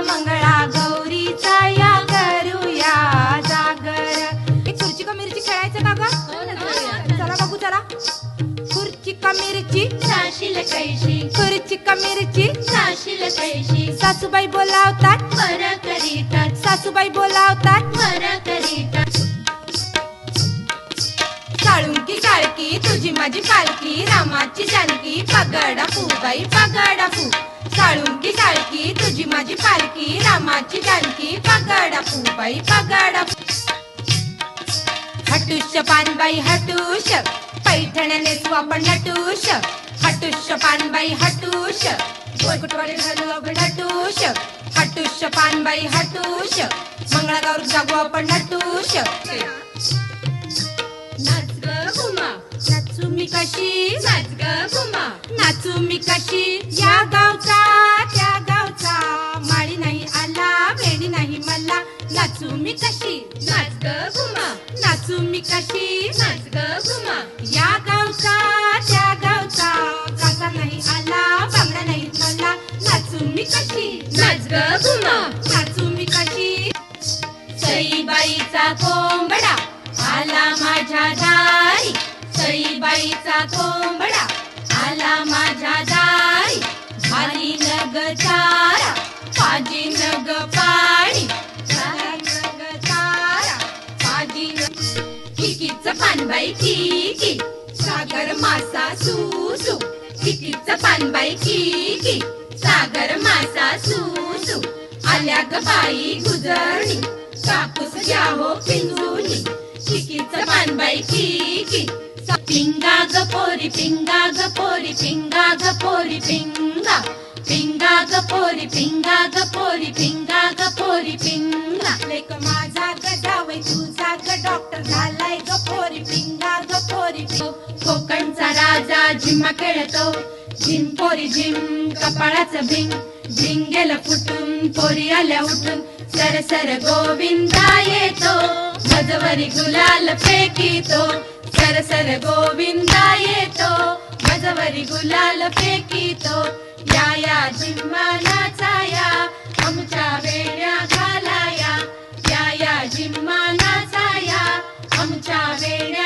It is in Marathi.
मंगळा गौरीचा या करूया जागर. एक खुर्ची का मिरची खेळायचं का ग? चला बघू चला. खुर्ची का मिरची. साशील कैशी. खुर्ची का मिरची. साशील कैशी. सासूबाई बोलावतात. वर करीतात. सासूबाई बोलावतात. वर करीतात. काळुंकी काळकी तुझी माझी पालकी रामाची जानकी पगडा फू बाई पगडा फू. काळुंकी काळकी तुझी माझी पालखी रामाची जानकी पगडा पुबाई बाई पगडा फू हटुष्य पानबाई हटुष पैठण्या नेसू आपण नटुष हटुष्य पानबाई हटुष गोरकुटवाडी घालू आपण हटुष हटुष्य पानबाई हटुष मंगळागौर जागू आपण नटुष नाच ग घुमा नाचू मी कशी? नाच ग घुमा नाचू मी कशी? या गावचा कशी? नाच ग घुमा नाचू मी कशी? नाच ग घुमा या गावचा त्या गावचा. नाही आला बांगडा नाही मला. नाचू मी कशी? नाच ग घुमा नाचू मी कशी? सईबाईचा कोंबडा आला माझ्या दारी. सईबाईचा कोंबडा किकीच पानबाई की सागर मासा सुसू किकीच पानबाई की सागर मासा सुसू आल्या ग बाई गुजरणी. कापूस घ्या हो पिंजुनी. किकीच पानबाई की पिंगा ग पोरी पिंगा ग पोरी पिंगा ग पोरी पिंगा. पिंगा ग पोरी पिंगा ग पोरी पिंगा ग पोरी पिंगा. लेक माझा गदावय तुझा ग डॉक्टर झाला. कोकणचा राजा झिम्मा खेळतो. झिम पोरी झिम कपाळाचं भिंग. भिंग गेलं फुटून पोरी आल्या उठून. सर सर गोविंदा येतो. मजवरी गुलाल फेकितो. सर सर गोविंदा येतो. मजवरी गुलाल फेकीतो. या या झिम्मा नाचाया आमच्या वेण्या घालाया. या या झिम्मा नाचाया आमच्या वेण्या